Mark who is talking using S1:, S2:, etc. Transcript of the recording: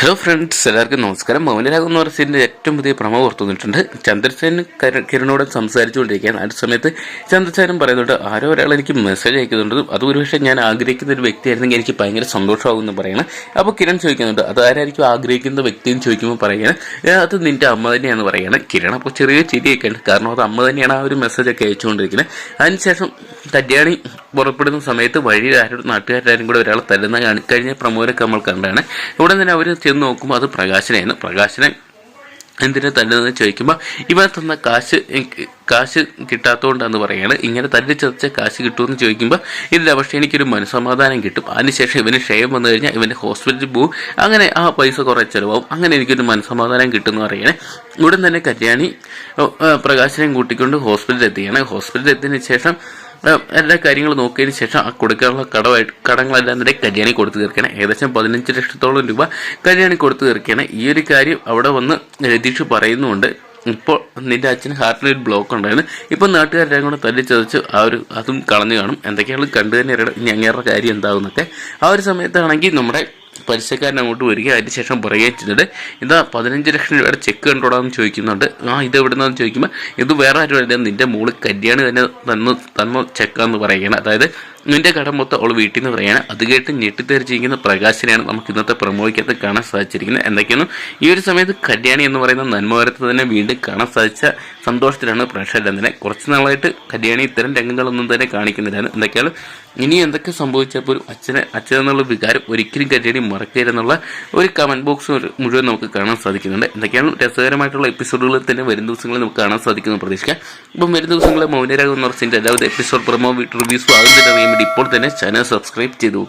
S1: Hello friends എല്ലാവർക്കും നമസ്കാരം. മൗനരാഗം എന്ന് പറഞ്ഞതിന്റെ ഏറ്റവും പുതിയ പ്രമോ പുറത്തുവന്നിട്ടുണ്ട് ചന്ദ്രസേൻ കര- കിരണോട് സംസാരിച്ചുകൊണ്ടിരിക്കുകയാണ്. ആ സമയത്ത് ചന്ദ്രസേനും പറയുന്നുണ്ട് ആരോ ഒരാൾ എനിക്ക് മെസ്സേജ് അയക്കുന്നുണ്ട്. അത് ഒരുപക്ഷെ ഞാൻ ആഗ്രഹിക്കുന്ന ഒരു വ്യക്തിയായിരുന്നെങ്കിൽ എനിക്ക് ഭയങ്കര സന്തോഷമാകുമെന്ന് പറയണം. അപ്പോൾ കിരൺ ചോദിക്കുന്നുണ്ട് അത് ആരായിരിക്കും ആഗ്രഹിക്കുന്ന വ്യക്തിയെന്ന് ചോദിക്കുമ്പോൾ പറയുകയാണ് അത് നിന്റെ അമ്മ തന്നെയാണെന്ന് പറയുകയാണ് കിരൺ അപ്പോൾ ചെറിയ ചിരിയൊക്കെ ഉണ്ട് കാരണം അത് അമ്മ തന്നെയാണ് ആ ഒരു മെസ്സേജ് ഒക്കെ അയച്ചുകൊണ്ടിരിക്കുന്നത്. അതിനുശേഷം കല്യാണി പുറപ്പെടുന്ന സമയത്ത് വഴിയിൽ ആരും കൂടെ ഒരാളെ തരുന്ന കഴിഞ്ഞ പ്രമോദൊക്കെ നമ്മൾ കണ്ടാണ് ഉടൻ തന്നെ അവർ ചെന്ന് നോക്കുമ്പോൾ അത് പ്രകാശനായിരുന്നു പ്രകാശനെ എന്തിനാ തല്ലുന്നതെന്ന് ചോദിക്കുമ്പോൾ ഇവൻ തന്ന കാശ് കാശ് കിട്ടാത്തതുകൊണ്ടാന്ന് പറയാണ്. ഇങ്ങനെ തല്ലി ചതച്ച കാശ് കിട്ടുമെന്ന് ചോദിക്കുമ്പോൾ ഇല്ല പക്ഷേ എനിക്കൊരു മനസ്സമാധാനം കിട്ടും. അതിനുശേഷം ഇവന് ക്ഷയം വന്നു കഴിഞ്ഞാൽ ഇവന്റെ ഹോസ്പിറ്റലിൽ പോകും അങ്ങനെ ആ പൈസ കുറേ ചിലവാകും. അങ്ങനെ എനിക്കൊരു മനസ്സമാധാനം കിട്ടും എന്ന് പറയണേ. ഉടൻ തന്നെ കല്യാണി പ്രകാശനം കൂട്ടിക്കൊണ്ട് ഹോസ്പിറ്റലിൽ എത്തിയാണ്. ഹോസ്പിറ്റലിൽ എത്തിയതിനു ശേഷം എല്ലാ കാര്യങ്ങളും നോക്കിയതിന് ശേഷം ആ കൊടുക്കാനുള്ള കടമായിട്ട് കടങ്ങളെല്ലാം തന്നെ കല്യാണി കൊടുത്തു തീർക്കണം. ഏകദേശം പതിനഞ്ച് ലക്ഷത്തോളം രൂപ കല്യാണി കൊടുത്തു തീർക്കണം. ഈ ഒരു കാര്യം അവിടെ വന്ന് രതീഷ് പറയുന്നുണ്ട്. ഇപ്പോൾ നിന്റെ അച്ഛന് ഹാർട്ടിൽ ഒരു ബ്ലോക്ക് ഉണ്ടായിരുന്നു. ഇപ്പം നാട്ടുകാരെല്ലാം കൂടെ തല്ലി ചതച്ച് ആ ഒരു അതും കളഞ്ഞു കാണും. എന്തൊക്കെയാണ് കണ്ടു തന്നെ അറിയണം. ഇനി അങ്ങേറെ കാര്യം എന്താകുന്നൊക്കെ ആ ഒരു സമയത്താണെങ്കിൽ നമ്മുടെ പലിശക്കാരൻ അങ്ങോട്ട് വരിക അതിന് ശേഷം പറയുകയും ചെയ്തിട്ട് ഇതാ പതിനഞ്ച് ലക്ഷം രൂപയുടെ ചെക്ക് കണ്ടോടാന്ന് ചോദിക്കുന്നുണ്ട്. ആ ഇത് എവിടുന്നാന്ന് ചോദിക്കുമ്പോൾ ഇത് വേറെ ആരും അല്ല നിന്റെ മോൾ കല്യാണി തന്നെ തന്നു തന്ന ചെക്കാന്ന് പറയുകയാണ്. അതായത് നിന്റെ കടം മൊത്തം അവൾ വീട്ടിൽ നിന്ന് പറയാണ് അത് കേട്ട് ഞെട്ടിത്തെറിച്ചിരിക്കുന്ന പ്രകാശനെയാണ് നമുക്ക് ഇന്നത്തെ പ്രമോഹിക്കാത്ത കാണാൻ സാധിച്ചിരിക്കുന്നത്. എന്തൊക്കെയാണ് ഈ ഒരു സമയത്ത് കല്യാണി എന്ന് പറയുന്ന നന്മവരത്ത് തന്നെ വീണ്ടും കാണാൻ സാധിച്ച സന്തോഷത്തിലാണ് പ്രേക്ഷകർ തന്നെ. കുറച്ച് നാളായിട്ട് കല്യാണി ഇത്തരം രംഗങ്ങളൊന്നും തന്നെ കാണിക്കുന്നില്ല എന്തൊക്കെയാണ് ഇനി എന്തൊക്കെ സംഭവിച്ചപ്പോൾ അച്ഛനെ അച്ഛനെന്നുള്ള വികാരം ഒരിക്കലും കല്യാണി മറക്കരുതെന്നുള്ള ഒരു കമന്റ് ബോക്സ് മുഴുവൻ നമുക്ക് കാണാൻ സാധിക്കുന്നുണ്ട്. എന്തൊക്കെയാണ് രസകരമായിട്ടുള്ള എപ്പിസോഡുകൾ തന്നെ വരും ദിവസങ്ങളിൽ നമുക്ക് കാണാൻ സാധിക്കുന്നു പ്രതീക്ഷിക്കാം. ഇപ്പം വരും ദിവസങ്ങളിൽ മൗനരാഗം എന്ന് പറഞ്ഞാൽ എല്ലാവിധ എപ്പിസോഡ് പ്രൊമോ റിവ്യൂസും ആകുന്നതിന് അറിയാൻ വേണ്ടി ഇപ്പോൾ തന്നെ ചാനൽ സബ്സ്ക്രൈബ് ചെയ്തു.